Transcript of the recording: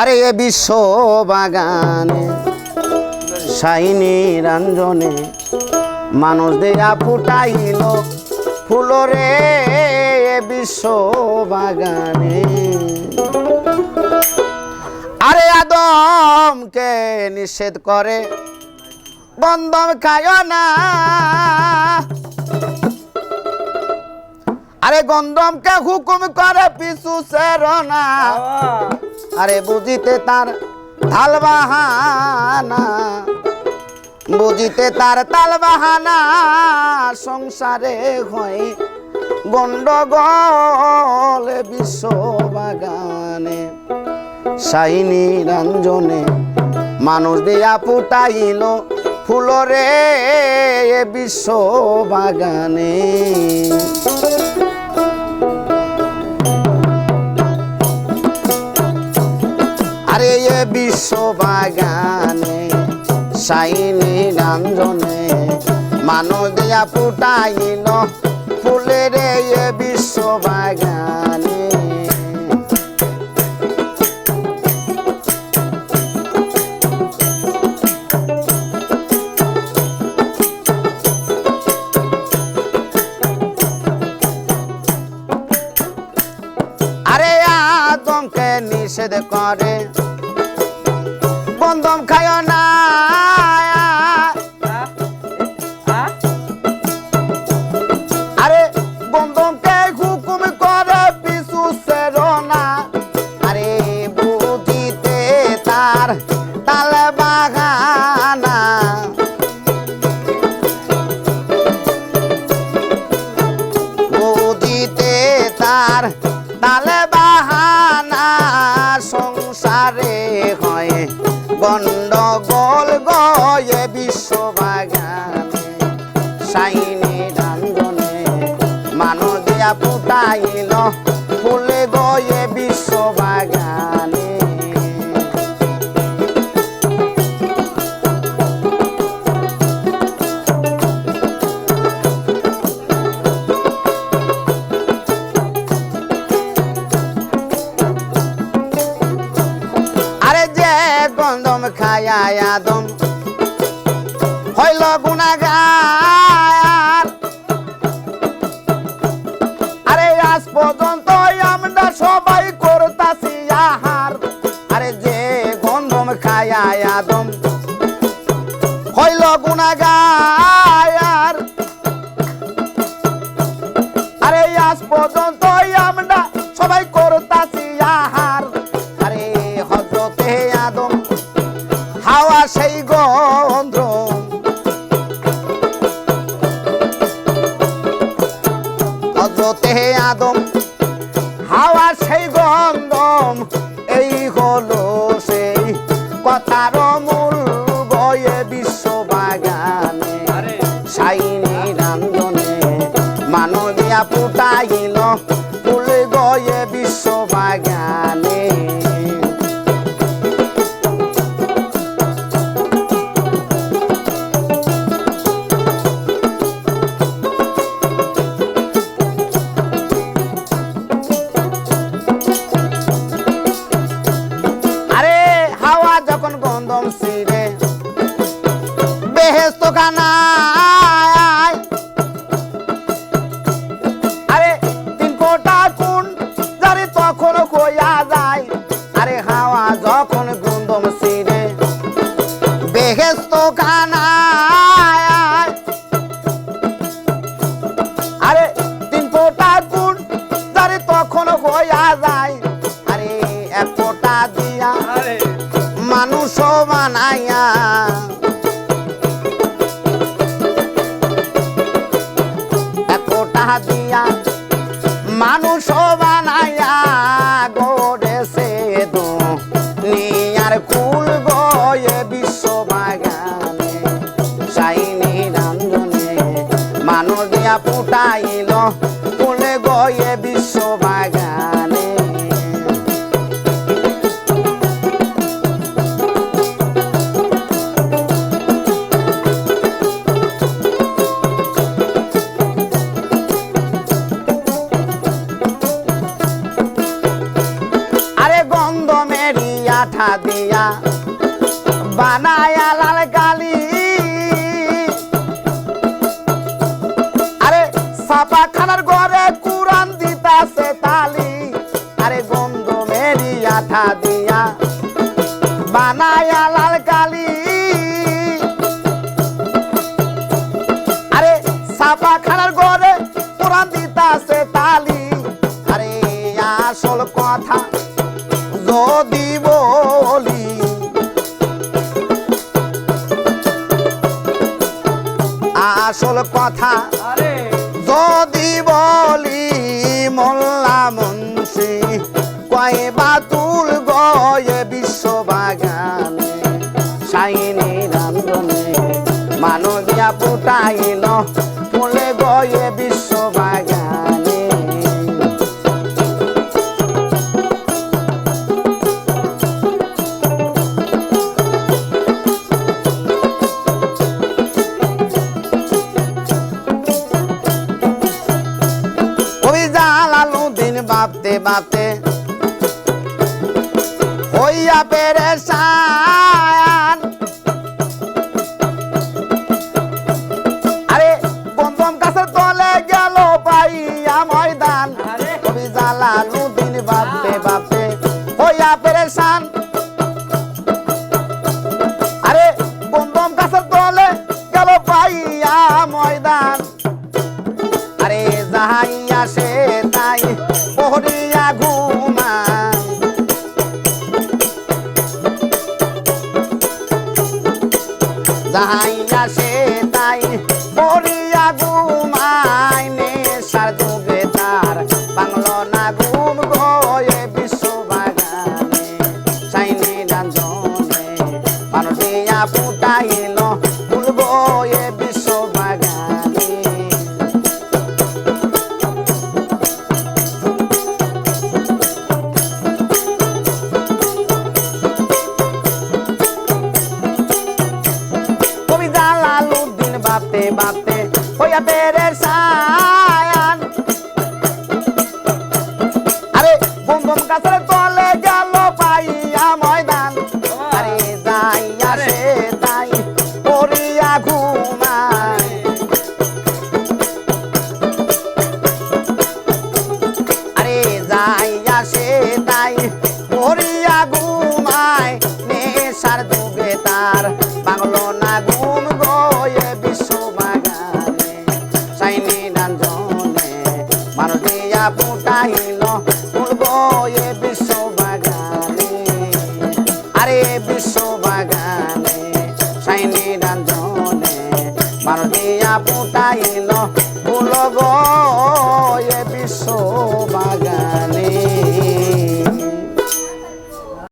আরে এ বিশ্ব বাগানে সাইনি রঞ্জনে মানুষ দেয়া ফুটাইল ফুলরে বিশ্ব বাগানে। আরে আদমকে নিষেধ করে বন্ধম খায় না। আরে গন্ধমকে হুকুম করে পিছু সেরনা আরে বুঝিতে তার তাল বাহানা, বুঝিতে তার তাল বাহানা, সংসারে হয় গন্ডগোল বিশ্ব বাগানে সাইনি রঞ্জনে মানুষ দিয়া ফুটাইল ফুলরে বিশ্ব বাগানে এ বিশ্ব বাগানে সাইনি রঞ্জনে মানো দিয়া ফুটাইল ফুলের এ বিশ্ব বাগানে আরে আদমকে নিষেধ করে বন্ধম খায় না। গন্ডগোল গুণাগার। আরে আজ পর্যন্ত আমরা সবাই করতাছি আহার। আরে যে গন্ধম খায় আদম, হইল গুণাগার। protege a don দিয়া মানুষ বানায়া গড়েছে দু। নিয়ার কুল গয়ে বিশ্ব বাগানে সাইনি রান্ধনে। মানুষ দিয়া ফুটাইল কুল গয়ে বিশ্ব ঘরে কুরান দিতাছে হয় বাতুল গয়ে বিশ্ব বাগানে সাইনি রান্ধনে মানবিয়া ন ফুলে গয়ে বিশ্ব বাগানে বাপতে বাপতে হইয়া পেরেশান। আরে গন্ধম গাছের তলে গেল পাইয়া ময়দান। কবি জ্বালানু দিন বাদে a ver বিশ্ব বাগানে সাইনি রান্ধনে মারুতি